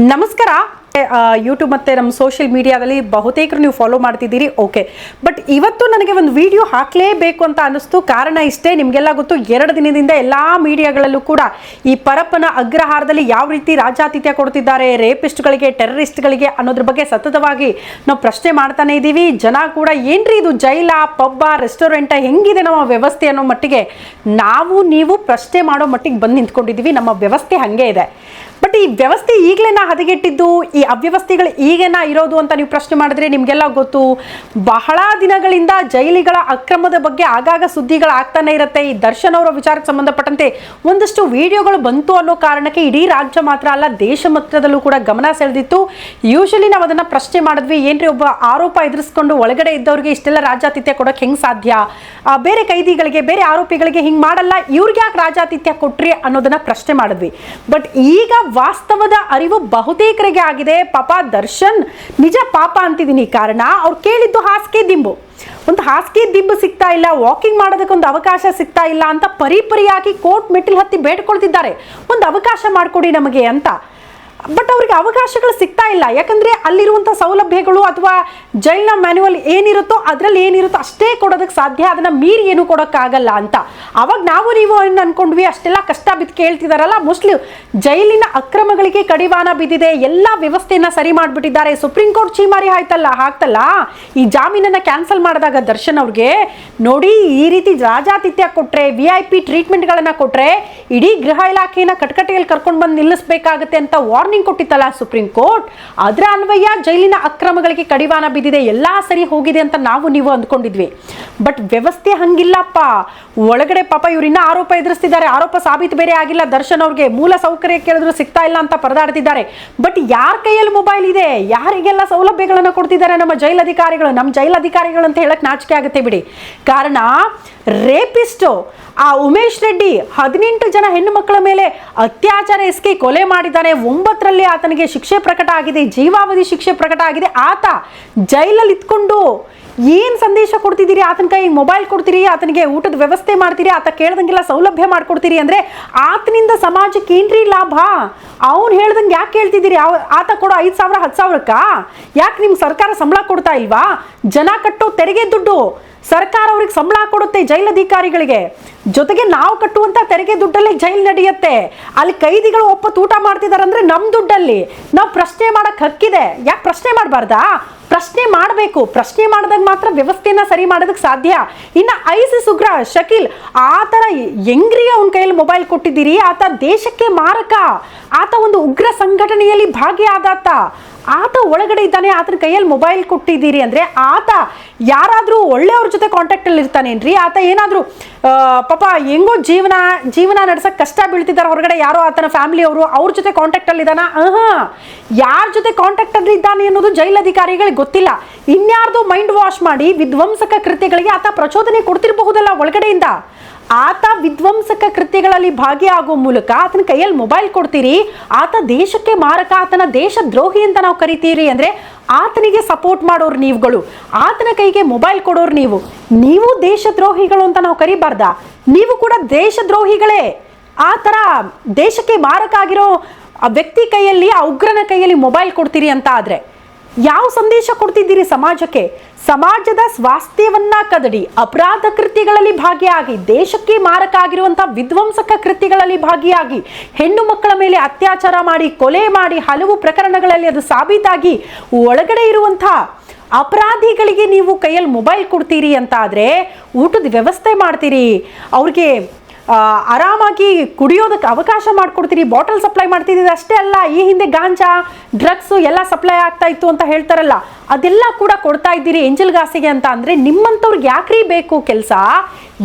ನಮಸ್ಕಾರ. ಯೂಟ್ಯೂಬ್ ಮತ್ತು ನಮ್ಮ ಸೋಷಿಯಲ್ ಮೀಡಿಯಾದಲ್ಲಿ ಬಹುತೇಕರು ನೀವು ಫಾಲೋ ಮಾಡ್ತಿದ್ದೀರಿ ಓಕೆ ಬಟ್ ಇವತ್ತು ನನಗೆ ಒಂದು ವಿಡಿಯೋ ಹಾಕಲೇಬೇಕು ಅಂತ ಅನ್ನಿಸ್ತು. ಕಾರಣ ಇಷ್ಟೇ, ನಿಮಗೆಲ್ಲ ಗೊತ್ತು, ಎರಡು ದಿನದಿಂದ ಎಲ್ಲ ಮೀಡಿಯಾಗಳಲ್ಲೂ ಕೂಡ ಈ ಪರಪ್ಪನ ಅಗ್ರಹಾರದಲ್ಲಿ ಯಾವ ರೀತಿ ರಾಜಾತಿಥ್ಯ ಕೊಡ್ತಿದ್ದಾರೆ ರೇಪಿಸ್ಟ್ಗಳಿಗೆ ಟೆರರಿಸ್ಟ್ಗಳಿಗೆ ಅನ್ನೋದ್ರ ಬಗ್ಗೆ ಸತತವಾಗಿ ನಾವು ಪ್ರಶ್ನೆ ಮಾಡ್ತಾನೆ ಇದ್ದೀವಿ. ಜನ ಕೂಡ, ಏನ್ರಿ ಇದು ಜೈಲ, ಪಬ್ಬ ರೆಸ್ಟೋರೆಂಟ ಹೆಂಗಿದೆ ನಮ್ಮ ವ್ಯವಸ್ಥೆ ಅನ್ನೋ ಮಟ್ಟಿಗೆ, ನಾವು, ನೀವು ಪ್ರಶ್ನೆ ಮಾಡೋ ಮಟ್ಟಿಗೆ ಬಂದು ನಿಂತ್ಕೊಂಡಿದ್ದೀವಿ. ನಮ್ಮ ವ್ಯವಸ್ಥೆ ಹಾಗೆ ಇದೆ. ಬಟ್ ಈ ವ್ಯವಸ್ಥೆ ಈಗಲೇನ ಹದಗೆಟ್ಟಿದ್ದು, ಈ ಅವ್ಯವಸ್ಥೆಗಳು ಈಗೇನ ಇರೋದು ಅಂತ ನೀವು ಪ್ರಶ್ನೆ ಮಾಡಿದ್ರೆ ನಿಮಗೆಲ್ಲ ಗೊತ್ತು. ಬಹಳ ದಿನಗಳಿಂದ ಜೈಲಿಗಳ ಅಕ್ರಮದ ಬಗ್ಗೆ ಆಗಾಗ ಸುದ್ದಿಗಳು ಆಗ್ತಾನೆ ಇರುತ್ತೆ. ಈ ದರ್ಶನ್ ಅವರ ವಿಚಾರಕ್ಕೆ ಸಂಬಂಧಪಟ್ಟಂತೆ ಒಂದಷ್ಟು ವಿಡಿಯೋಗಳು ಬಂತು ಅನ್ನೋ ಕಾರಣಕ್ಕೆ ಇಡೀ ರಾಜ್ಯ ಮಾತ್ರ ಅಲ್ಲ, ದೇಶ ಮಾತ್ರದಲ್ಲೂ ಕೂಡ ಗಮನ ಸೆಳೆದಿತ್ತು. ಯೂಶಲಿ ನಾವು ಅದನ್ನ ಪ್ರಶ್ನೆ ಮಾಡಿದ್ವಿ, ಏನ್ರಿ ಒಬ್ಬ ಆರೋಪ ಎದುರಿಸ್ಕೊಂಡು ಒಳಗಡೆ ಇದ್ದವ್ರಿಗೆ ಇಷ್ಟೆಲ್ಲ ರಾಜಾತಿಥ್ಯ ಕೊಡೋಕೆ ಹೆಂಗ್ ಸಾಧ್ಯ? ಬೇರೆ ಕೈದಿಗಳಿಗೆ, ಬೇರೆ ಆರೋಪಿಗಳಿಗೆ ಹಿಂಗೆ ಮಾಡಲ್ಲ, ಇವ್ರಿಗೆ ಯಾಕೆ ರಾಜಾತಿಥ್ಯ ಕೊಟ್ರಿ ಅನ್ನೋದನ್ನ ಪ್ರಶ್ನೆ ಮಾಡಿದ್ವಿ. ಬಟ್ ಈಗ ವಾಸ್ತವದ ಅರಿವು ಬಹುತೇಕರಿಗೆ ಆಗಿದೆ. ಪಾಪ ದರ್ಶನ್ ನಿಜ ಪಾಪ ಅಂತಿದ್ದೀನಿ. ಕಾರಣ ಅವ್ರು ಕೇಳಿದ್ದು ಹಾಸಿಗೆ ದಿಂಬು. ಒಂದು ಹಾಸಿಗೆ ದಿಂಬು ಸಿಗ್ತಾ ಇಲ್ಲ ವಾಕಿಂಗ್ ಮಾಡೋದಕ್ಕೆ ಒಂದು ಅವಕಾಶ ಸಿಗ್ತಾ ಇಲ್ಲ ಅಂತ ಪರಿಪರಿಯಾಗಿ ಕೋರ್ಟ್ ಮೆಟ್ಟಿಲು ಹತ್ತಿ ಬೇಡ್ಕೊಳ್ತಿದ್ದಾರೆ. ಒಂದು ಅವಕಾಶ ಮಾಡಿಕೊಡಿ ನಮಗೆ ಅಂತ. ಬಟ್ ಅವ್ರಿಗೆ ಅವಕಾಶಗಳು ಸಿಗ್ತಾ ಇಲ್ಲ. ಯಾಕಂದ್ರೆ ಅಲ್ಲಿರುವಂಥ ಸೌಲಭ್ಯಗಳು ಅಥವಾ ಜೈಲ್ನ ಮ್ಯಾನ್ಯುವಲ್ ಏನಿರುತ್ತೋ ಅದರಲ್ಲಿ ಏನಿರುತ್ತೋ ಅಷ್ಟೇ ಕೊಡೋದಕ್ಕೆ ಸಾಧ್ಯ. ಅದನ್ನ ಮೀರಿ ಏನು ಕೊಡೋಕ್ಕಾಗಲ್ಲ ಅಂತ. ಅವಾಗ ನಾವು ನೀವು ಏನ್ ಅನ್ಕೊಂಡ್ವಿ, ಅಷ್ಟೆಲ್ಲ ಕಷ್ಟ ಬಿದ್ದು ಕೇಳ್ತಿದಾರಲ್ಲ. ಮೋಸ್ಟ್ಲಿ ಜೈಲಿನ ಅಕ್ರಮಗಳಿಗೆ ಕಡಿವಾಣ ಬಿದ್ದಿದೆ. ಎಲ್ಲ ವ್ಯವಸ್ಥೆಯನ್ನ ಸರಿ ಮಾಡಿಬಿಟ್ಟಿದ್ದಾರೆ. ಸುಪ್ರೀಂ ಕೋರ್ಟ್ ಚೀಮಾರಿ ಆಯ್ತಲ್ಲ ಹಾಕ್ತಲ್ಲ ಈ ಜಾಮೀನನ್ನ ಕ್ಯಾನ್ಸಲ್ ಮಾಡಿದಾಗ ದರ್ಶನ್ ಅವ್ರಿಗೆ, ನೋಡಿ, ಈ ರೀತಿ ರಾಜಾತಿಥ್ಯ ಕೊಟ್ರೆ ವಿ ಐ ಪಿ ಟ್ರೀಟ್ಮೆಂಟ್ಗಳನ್ನು ಕೊಟ್ರೆ, ಇಡೀ ಗೃಹ ಇಲಾಖೆನ ಕಟ್ಕಟೆಯಲ್ಲಿ ಕರ್ಕೊಂಡು ಬಂದು ನಿಲ್ಲಿಸಬೇಕಾಗುತ್ತೆ ಅಂತ ವಾರ್ನಿಂಗ್ ಕೊಟ್ಟಿತ್ತಲ್ಲ ಸುಪ್ರೀಂ ಕೋರ್ಟ್. ಅದರ ಅನ್ವಯ, ಜೈಲಿನ ಅಕ್ರಮಗಳಿಗೆ ಕಡಿವಾಣ ಬಿದ್ದಿದೆ, ಎಲ್ಲ ಸರಿ ಹೋಗಿದೆ ಅಂತ ನಾವು ನೀವು ಅಂದ್ಕೊಂಡಿದ್ವಿ. ಬಟ್ ವ್ಯವಸ್ಥೆ ಹಂಗಿಲ್ಲಪ್ಪ. ಒಳಗಡೆ ಪಾಪ ಇವ್ರು ಇನ್ನ ಆರೋಪ ಎದುರಿಸ್ತಿದ್ದಾರೆ. ಆರೋಪ ಸಾಬೀತು ಬೇರೆ ಆಗಿಲ್ಲ. ದರ್ಶನ್ ಅವ್ರಿಗೆ ಮೂಲ ಸೌಕರ್ಯ ಕೇಳಿದ್ರು ಸಿಗ್ತಾ ಇಲ್ಲ ಅಂತ ಪರದಾಡ್ತಿದ್ದಾರೆ. ಬಟ್ ಯಾರ ಕೈಯಲ್ಲಿ ಮೊಬೈಲ್ ಇದೆ? ಯಾರಿಗೆಲ್ಲ ಸೌಲಭ್ಯಗಳನ್ನ ಕೊಡ್ತಿದ್ದಾರೆ ನಮ್ಮ ಜೈಲ್ ಅಧಿಕಾರಿಗಳು? ನಮ್ಮ ಜೈಲ್ ಅಧಿಕಾರಿಗಳು ಅಂತ ಹೇಳಕ್ ನಾಚಿಕೆ ಆಗುತ್ತೆ ಬಿಡಿ. ಕಾರಣ ರೇಪಿಸ್ಟು. ಆ ಉಮೇಶ್ ರೆಡ್ಡಿ ಹದಿನೆಂಟು ಜನ ಹೆಣ್ಣು ಮಕ್ಕಳ ಮೇಲೆ ಅತ್ಯಾಚಾರ ಎಸ್ಕೆ ಕೊಲೆ ಮಾಡಿದ್ದಾನೆ. ಒಂಬತ್ತರಲ್ಲಿ ಆತನಿಗೆ ಶಿಕ್ಷೆ ಪ್ರಕಟ ಆಗಿದೆ, ಜೀವಾವಧಿ ಶಿಕ್ಷೆ ಪ್ರಕಟ ಆಗಿದೆ. ಆತ ಜೈಲಲ್ಲಿ ಇತ್ಕೊಂಡು ಏನು ಸಂದೇಶ ಕೊಡ್ತಿದ್ದೀರಿ? ಆತನ ಕೈ ಮೊಬೈಲ್ ಕೊಡ್ತೀರಿ? ಆತನಿಗೆ ಊಟದ ವ್ಯವಸ್ಥೆ ಮಾಡ್ತೀರಿ? ಆತ ಕೇಳ್ದಂಗೆಲ್ಲ ಸೌಲಭ್ಯ ಮಾಡ್ಕೊಡ್ತೀರಿ ಅಂದ್ರೆ ಆತನಿಂದ ಸಮಾಜಕ್ಕೆ ಏನ್ರಿ ಲಾಭ? ಅವ್ನು ಹೇಳ್ದಂಗೆ ಯಾಕೆ ಕೇಳ್ತಿದ್ದೀರಿ ಅವ- ಆತ ಕೊಡೋ ಐದು ಸಾವಿರ, ಹತ್ತು ಸಾವಿರಕ್ಕ? ಯಾಕೆ ನಿಮ್ಗೆ ಸರ್ಕಾರ ಸಂಬಳ ಕೊಡ್ತಾ ಇಲ್ವಾ? ಜನ ಕಟ್ಟೋ ತೆರಿಗೆ ದುಡ್ಡು. ಸರ್ಕಾರ ಅವ್ರಿಗೆ ಸಂಬಳ ಕೊಡುತ್ತೆ ಜೈಲ್ ಅಧಿಕಾರಿಗಳಿಗೆ. ಜೊತೆಗೆ ನಾವು ಕಟ್ಟುವಂತ ತೆರಿಗೆ ದುಡ್ಡಲ್ಲಿ ಜೈಲ್ ನಡೆಯುತ್ತೆ. ಅಲ್ಲಿ ಕೈದಿಗಳು ಒಪ್ಪ ಊಟ ಮಾಡ್ತಿದಾರೆ ಅಂದ್ರೆ ನಮ್ ದುಡ್ಡಲ್ಲಿ. ನಾವು ಪ್ರಶ್ನೆ ಮಾಡಕ್ ಹಕ್ಕಿದೆ. ಯಾಕೆ ಪ್ರಶ್ನೆ ಮಾಡಬಾರ್ದಾ? ಪ್ರಶ್ನೆ ಮಾಡಬೇಕು. ಪ್ರಶ್ನೆ ಮಾಡಿದಾಗ ಮಾತ್ರ ವ್ಯವಸ್ಥೆಯನ್ನ ಸರಿ ಮಾಡೋದಕ್ಕೆ ಸಾಧ್ಯ. ಇನ್ನು ಐಸಿ ಸುಗ್ರ ಶಕೀಲ್, ಆ ಥರ ಹೆಂಗ್ರಿ ಅವನ ಕೈಯಲ್ಲಿ ಮೊಬೈಲ್ ಕೊಟ್ಟಿದ್ದೀರಿ? ಆತ ದೇಶಕ್ಕೆ ಮಾರಕ. ಆತ ಒಂದು ಉಗ್ರ ಸಂಘಟನೆಯಲ್ಲಿ ಭಾಗಿಯಾದಾತ. ಆತ ಒಳಗಡೆ ಇದ್ದಾನೆ, ಆತನ ಕೈಯಲ್ಲಿ ಮೊಬೈಲ್ ಕೊಟ್ಟಿದ್ದೀರಿ ಅಂದರೆ ಆತ ಯಾರಾದರೂ ಒಳ್ಳೆಯವ್ರ ಜೊತೆ ಕಾಂಟ್ಯಾಕ್ಟಲ್ಲಿ ಇರ್ತಾನೇನ್ರಿ? ಆತ ಏನಾದರೂ ಪಾಪ ಹೆಂಗೋ ಜೀವನ ಜೀವನ ನಡ್ಸೋಕ್ಕೆ ಕಷ್ಟ ಬೀಳ್ತಿದ್ದಾರೆ. ಹೊರಗಡೆ ಯಾರೋ ಆತನ ಫ್ಯಾಮಿಲಿಯವರು ಅವ್ರ ಜೊತೆ ಕಾಂಟ್ಯಾಕ್ಟಲ್ಲಿ ಇದ್ದಾನ? ಹಾಂ. ಯಾರ ಜೊತೆ ಕಾಂಟ್ಯಾಕ್ಟಲ್ಲಿ ಇದ್ದಾನೆ ಅನ್ನೋದು ಜೈಲ್ ಅಧಿಕಾರಿಗಳಿಗೆ ಗೊತ್ತಿಲ್ಲ. ಇನ್ಯಾರ್ದು ಮೈಂಡ್ ವಾಶ್ ಮಾಡಿ ವಿಧ್ವಂಸಕ ಕೃತ್ಯಗಳಿಗೆ ಆತ ಪ್ರಚೋದನೆ ಕೊಡ್ತಿರಬಹುದಲ್ಲ ಒಳಗಡೆಯಿಂದ. ಆತ ವಿಧ್ವಂಸಕ ಕೃತ್ಯಗಳಲ್ಲಿ ಭಾಗಿಯಾಗುವ ಮೂಲಕ ಆತನ ಕೈಯಲ್ಲಿ ಮೊಬೈಲ್ ಕೊಡ್ತೀರಿ. ಆತ ದೇಶಕ್ಕೆ ಮಾರಕ, ಆತನ ದೇಶ ದ್ರೋಹಿ ಅಂತ ನಾವು ಕರಿತೀರಿ ಅಂದ್ರೆ ಆತನಿಗೆ ಸಪೋರ್ಟ್ ಮಾಡೋರು ನೀವುಗಳು. ಆತನ ಕೈಗೆ ಮೊಬೈಲ್ ಕೊಡೋರು ನೀವು. ನೀವು ದೇಶದ್ರೋಹಿಗಳು ಅಂತ ನಾವು ಕರಿಬಾರ್ದ. ನೀವು ಕೂಡ ದೇಶದ್ರೋಹಿಗಳೇ. ಆ ಥರ ದೇಶಕ್ಕೆ ಮಾರಕ ಆಗಿರೋ ಆ ವ್ಯಕ್ತಿ ಕೈಯಲ್ಲಿ, ಆ ಉಗ್ರನ ಕೈಯಲ್ಲಿ ಮೊಬೈಲ್ ಕೊಡ್ತೀರಿ ಅಂತ ಆದ್ರೆ. ಯಾವ ಸಂದೇಶ ಕೊಡ್ತಿದ್ದೀರಿ ಸಮಾಜಕ್ಕೆ? ಸಮಾಜದ ಸ್ವಾಸ್ಥ್ಯವನ್ನ ಕದಡಿ. ಅಪರಾಧ ಕೃತ್ಯಗಳಲ್ಲಿ ಭಾಗಿಯಾಗಿ, ದೇಶಕ್ಕೆ ಮಾರಕ ಆಗಿರುವಂತಹ ವಿಧ್ವಂಸಕ ಕೃತ್ಯಗಳಲ್ಲಿ ಭಾಗಿಯಾಗಿ, ಹೆಣ್ಣು ಮಕ್ಕಳ ಮೇಲೆ ಅತ್ಯಾಚಾರ ಮಾಡಿ, ಕೊಲೆ ಮಾಡಿ, ಹಲವು ಪ್ರಕರಣಗಳಲ್ಲಿ ಅದು ಸಾಬೀತಾಗಿ ಒಳಗಡೆ ಇರುವಂತಹ ಅಪರಾಧಿಗಳಿಗೆ ನೀವು ಕೈಯಲ್ಲಿ ಮೊಬೈಲ್ ಕೊಡ್ತೀರಿ ಅಂತ ಆದ್ರೆ ಊಟದ ವ್ಯವಸ್ಥೆ ಮಾಡ್ತೀರಿ. ಅವ್ರಿಗೆ ಆರಾಮಾಗಿ ಕುಡಿಯೋದಕ್ಕೆ ಅವಕಾಶ ಮಾಡಿಕೊಡ್ತೀರಿ ಬಾಟಲ್ ಸಪ್ಲೈ ಮಾಡ್ತಿದ್ದೀರಿ, ಅಷ್ಟೇ ಅಲ್ಲ, ಈ ಹಿಂದೆ ಗಾಂಜಾ ಡ್ರಗ್ಸ್ ಎಲ್ಲ ಸಪ್ಲೈ ಆಗ್ತಾ ಇತ್ತು ಅಂತ ಹೇಳ್ತಾರಲ್ಲ, ಅದೆಲ್ಲ ಕೂಡ ಕೊಡ್ತಾ ಇದ್ದೀರಿ ಎಂಜಲ್ ಗಾಸಿಗೆ ಅಂತ ಅಂದರೆ ನಿಮ್ಮಂಥವ್ರಿಗೆ ಯಾಕ್ರಿ ಬೇಕು ಕೆಲಸ?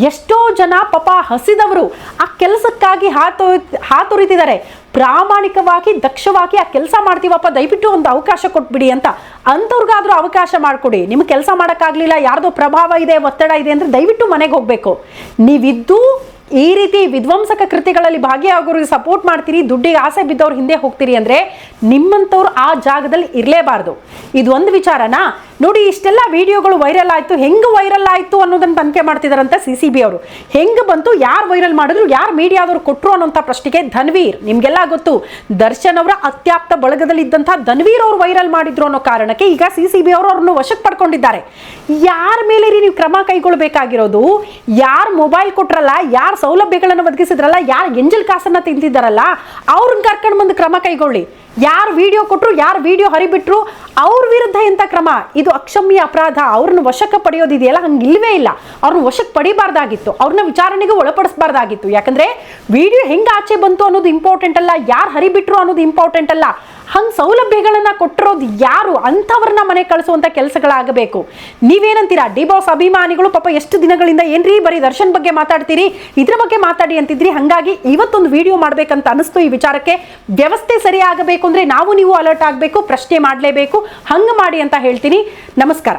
ಎಷ್ಟೋ ಜನ ಪಾಪ ಹಸಿದವರು ಆ ಕೆಲಸಕ್ಕಾಗಿ ಹಾತು, ಹಾತೊರಿತಿದ್ದಾರೆ. ಪ್ರಾಮಾಣಿಕವಾಗಿ, ದಕ್ಷವಾಗಿ ಆ ಕೆಲಸ ಮಾಡ್ತೀವಪ್ಪ, ದಯವಿಟ್ಟು ಒಂದು ಅವಕಾಶ ಕೊಟ್ಬಿಡಿ ಅಂತ. ಅಂಥವ್ರಿಗಾದರೂ ಅವಕಾಶ ಮಾಡಿಕೊಡಿ. ನಿಮ್ಗೆ ಕೆಲಸ ಮಾಡೋಕ್ಕಾಗಲಿಲ್ಲ, ಯಾರ್ದೋ ಪ್ರಭಾವ ಇದೆ, ಒತ್ತಡ ಇದೆ ಅಂದ್ರೆ ದಯವಿಟ್ಟು ಮನೆಗೆ ಹೋಗಬೇಕು. ನೀವಿದ್ದು ಈ ರೀತಿ ವಿಧ್ವಂಸಕ ಕೃತಿಗಳಲ್ಲಿ ಭಾಗಿಯಾಗೋರಿಗೆ ಸಪೋರ್ಟ್ ಮಾಡ್ತೀರಿ, ದುಡ್ಡಿಗೆ ಆಸೆ ಬಿದ್ದವ್ರು ಹಿಂದೆ ಹೋಗ್ತೀರಿ ಅಂದ್ರೆ ನಿಮ್ಮಂಥವ್ರು ಆ ಜಾಗದಲ್ಲಿ ಇರಲೇಬಾರ್ದು. ಇದು ಒಂದು ವಿಚಾರನಾ. ನೋಡಿ, ಇಷ್ಟೆಲ್ಲ ವಿಡಿಯೋಗಳು ವೈರಲ್ ಆಯ್ತು, ಹೆಂಗ್ ವೈರಲ್ ಆಯ್ತು ಅನ್ನೋದನ್ನ ತನಿಖೆ ಮಾಡ್ತಿದಾರಂತ ಸಿ ಸಿ ಬಿ ಅವರು. ಹೆಂಗ್ ಬಂತು, ಯಾರು ವೈರಲ್ ಮಾಡಿದ್ರು, ಯಾರು ಮೀಡಿಯಾದವ್ರು ಕೊಟ್ಟರು ಅನ್ನೋಂಥ ಪ್ರಶ್ನೆಗೆ ಧನ್ವೀರ್. ನಿಮಗೆಲ್ಲ ಗೊತ್ತು, ದರ್ಶನ್ ಅವರ ಅತ್ಯಾಪ್ತ ಬಳಗದಲ್ಲಿ ಇದ್ದಂಥ ಧನ್ವೀರ್ ಅವರು ವೈರಲ್ ಮಾಡಿದ್ರು ಅನ್ನೋ ಕಾರಣಕ್ಕೆ ಈಗ ಸಿ ಸಿ ಬಿ ಅವರು ಅವ್ರನ್ನು ವಶಕ್ಕೆ ಪಡ್ಕೊಂಡಿದ್ದಾರೆ. ಯಾರ ಮೇಲೆ ನೀವು ಕ್ರಮ ಕೈಗೊಳ್ಬೇಕಾಗಿರೋದು? ಯಾರು ಮೊಬೈಲ್ ಕೊಟ್ರಲ್ಲ, ಯಾರು ಸೌಲಭ್ಯಗಳನ್ನು ಒದಗಿಸಿದ್ರಲ್ಲ, ಯಾರು ಎಂಜಲ್ ಕಾಸನ್ನ ತಿಂತಿದ್ದಾರಲ್ಲ ಅವ್ರನ್ನ ಕರ್ಕೊಂಡು ಬಂದು ಕ್ರಮ ಕೈಗೊಳ್ಳಿ. ಯಾರು ವಿಡಿಯೋ ಕೊಟ್ಟರು ಯಾರು ವಿಡಿಯೋ ಹರಿಬಿಟ್ರು, ಅವ್ರ ವಿರುದ್ಧ ಎಂಥ ಕ್ರಮ. ಇದು ಅಕ್ಷಮ್ಯ ಅಪರಾಧ. ಅವ್ರನ್ನ ವಶಕ್ಕೆ ಪಡೆಯೋದಿದೆಯಲ್ಲ ಹಂಗೆ ಇಲ್ಲವೇ ಇಲ್ಲ. ಅವ್ರನ್ನ ವಶಕ್ಕೆ ಪಡಿಬಾರ್ದಾಗಿತ್ತು. ಅವ್ರನ್ನ ವಿಚಾರಣೆಗೆ ಒಳಪಡಿಸಬಾರ್ದಾಗಿತ್ತು. ಯಾಕಂದ್ರೆ ವಿಡಿಯೋ ಹೆಂಗೆ ಆಚೆ ಬಂತು ಅನ್ನೋದು ಇಂಪಾರ್ಟೆಂಟ್ ಅಲ್ಲ. ಯಾರು ಹರಿಬಿಟ್ರು ಅನ್ನೋದು ಇಂಪಾರ್ಟೆಂಟ್ ಅಲ್ಲ. ಹಂಗೆ ಸೌಲಭ್ಯಗಳನ್ನು ಕೊಟ್ಟಿರೋದು ಯಾರು? ಅಂಥವ್ರನ್ನ ಮನೆ ಕಳಿಸುವಂಥ ಕೆಲಸಗಳಾಗಬೇಕು. ನೀವೇನಂತೀರಾ? ಡಿ ಬಾಸ್ ಅಭಿಮಾನಿಗಳು ಪಾಪ ಎಷ್ಟು ದಿನಗಳಿಂದ ಏನ್ರಿ ಬರೀ ದರ್ಶನ್ ಬಗ್ಗೆ ಮಾತಾಡ್ತೀರಿ? ಇದ್ರ ಬಗ್ಗೆ ಮಾತಾಡಿ ಅಂತಿದ್ರಿ. ಹಂಗಾಗಿ ಇವತ್ತೊಂದು ವಿಡಿಯೋ ಮಾಡಬೇಕಂತ ಅನಿಸ್ತು ಈ ವಿಚಾರಕ್ಕೆ. ವ್ಯವಸ್ಥೆ ಸರಿ ಆಗಬೇಕು ಅಂದ್ರೆ ನಾವು ನೀವು ಅಲರ್ಟ್ ಆಗಬೇಕು, ಪ್ರಶ್ನೆ ಮಾಡಲೇಬೇಕು. ಹಂಗೆ ಮಾಡಿ ಅಂತ ಹೇಳ್ತೀನಿ. ನಮಸ್ಕಾರ.